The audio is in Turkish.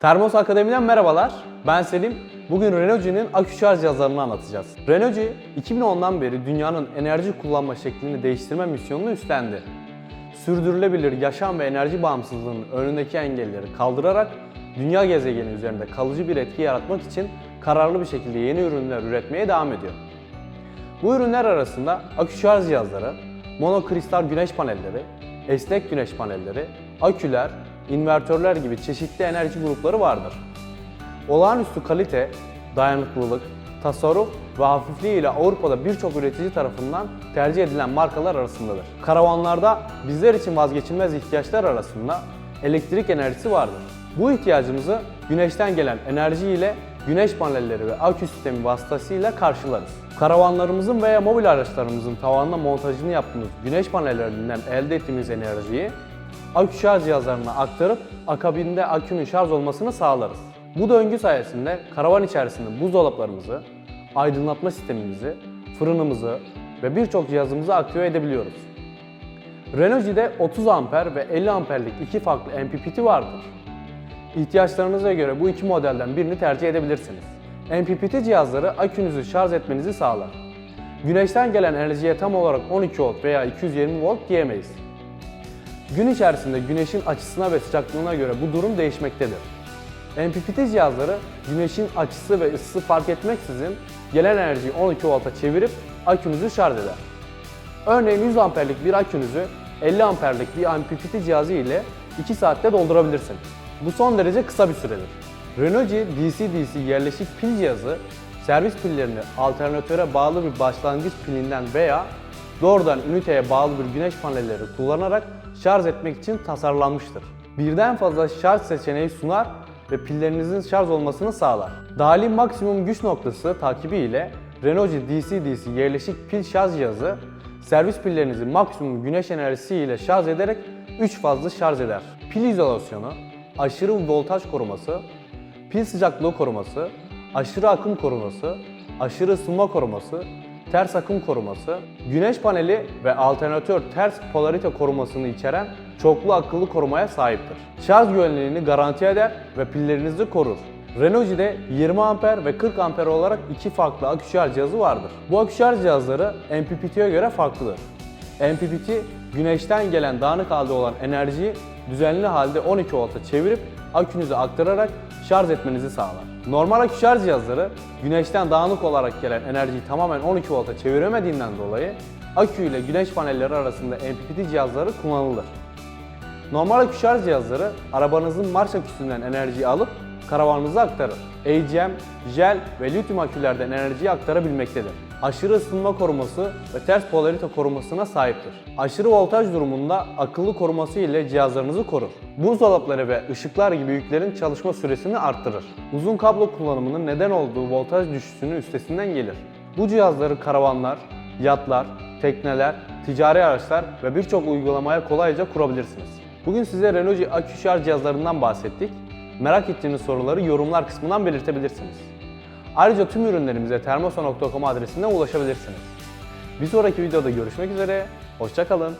Termos Akademi'den merhabalar. Ben Selim. Bugün Renault'un akü şarj cihazlarını anlatacağız. Renault 2010'dan beri dünyanın enerji kullanma şeklini değiştirme misyonunu üstlendi. Sürdürülebilir yaşam ve enerji bağımsızlığının önündeki engelleri kaldırarak dünya gezegeni üzerinde kalıcı bir etki yaratmak için kararlı bir şekilde yeni ürünler üretmeye devam ediyor. Bu ürünler arasında akü şarj cihazları, monokristal güneş panelleri, esnek güneş panelleri, aküler, invertörler gibi çeşitli enerji grupları vardır. Olağanüstü kalite, dayanıklılık, tasarruf ve hafifliği ile Avrupa'da birçok üretici tarafından tercih edilen markalar arasındadır. Karavanlarda bizler için vazgeçilmez ihtiyaçlar arasında elektrik enerjisi vardır. Bu ihtiyacımızı güneşten gelen enerji ile güneş panelleri ve akü sistemi vasıtasıyla karşılarız. Karavanlarımızın veya mobil araçlarımızın tavanına montajını yaptığımız güneş panellerinden elde ettiğimiz enerjiyi akü şarj cihazlarına aktarıp akabinde akünün şarj olmasını sağlarız. Bu döngü sayesinde karavan içerisinde buzdolaplarımızı, aydınlatma sistemimizi, fırınımızı ve birçok cihazımızı aktive edebiliyoruz. Renault'de 30 amper ve 50 amperlik iki farklı MPPT vardır. İhtiyaçlarınıza göre bu iki modelden birini tercih edebilirsiniz. MPPT cihazları akünüzü şarj etmenizi sağlar. Güneşten gelen enerjiye tam olarak 12 volt veya 220 volt diyemeyiz. Gün içerisinde güneşin açısına ve sıcaklığına göre bu durum değişmektedir. MPPT cihazları güneşin açısı ve ısısı fark etmeksizin gelen enerjiyi 12 volta çevirip akünüzü şarj eder. Örneğin 100 amperlik bir akünüzü 50 amperlik bir MPPT cihazı ile 2 saatte doldurabilirsiniz. Bu son derece kısa bir süredir. Renault DC-DC yerleşik pil cihazı servis pillerini alternatöre bağlı bir başlangıç pilinden veya doğrudan üniteye bağlı bir güneş panelleri kullanarak şarj etmek için tasarlanmıştır. Birden fazla şarj seçeneği sunar ve pillerinizin şarj olmasını sağlar. Dahili maksimum güç noktası takibi ile Renault DC-DC yerleşik pil şarj cihazı servis pillerinizi maksimum güneş enerjisi ile şarj ederek 3 fazla şarj eder. Pil izolasyonu, aşırı voltaj koruması, pil sıcaklığı koruması, aşırı akım koruması, aşırı ısınma koruması, ters akım koruması, güneş paneli ve alternatör ters polarite korumasını içeren çoklu akıllı korumaya sahiptir. Şarj güvenliğini garanti eder ve pillerinizi korur. Renault'de 20 amper ve 40 amper olarak iki farklı akü şarj cihazı vardır. Bu akü şarj cihazları MPPT'ye göre farklıdır. MPPT, güneşten gelen dağınık halde olan enerjiyi düzenli halde 12 volta çevirip akünüze aktararak şarj etmenizi sağlar. Normal akü şarj cihazları güneşten dağınık olarak gelen enerjiyi tamamen 12 volta çeviremediğinden dolayı akü ile güneş panelleri arasında MPPT cihazları kullanılır. Normal akü şarj cihazları arabanızın marş aküsünden enerjiyi alıp karavanınıza aktarır. AGM, jel ve lityum akülerden enerjiyi aktarabilmektedir. Aşırı ısınma koruması ve ters polarite korumasına sahiptir. Aşırı voltaj durumunda akıllı koruması ile cihazlarınızı korur. Buzdolapları ve ışıklar gibi yüklerin çalışma süresini arttırır. Uzun kablo kullanımının neden olduğu voltaj düşüşünün üstesinden gelir. Bu cihazları karavanlar, yatlar, tekneler, ticari araçlar ve birçok uygulamaya kolayca kurabilirsiniz. Bugün size Renault akü şarj cihazlarından bahsettik. Merak ettiğiniz soruları yorumlar kısmından belirtebilirsiniz. Ayrıca tüm ürünlerimize termosa.com adresinden ulaşabilirsiniz. Bir sonraki videoda görüşmek üzere, hoşçakalın.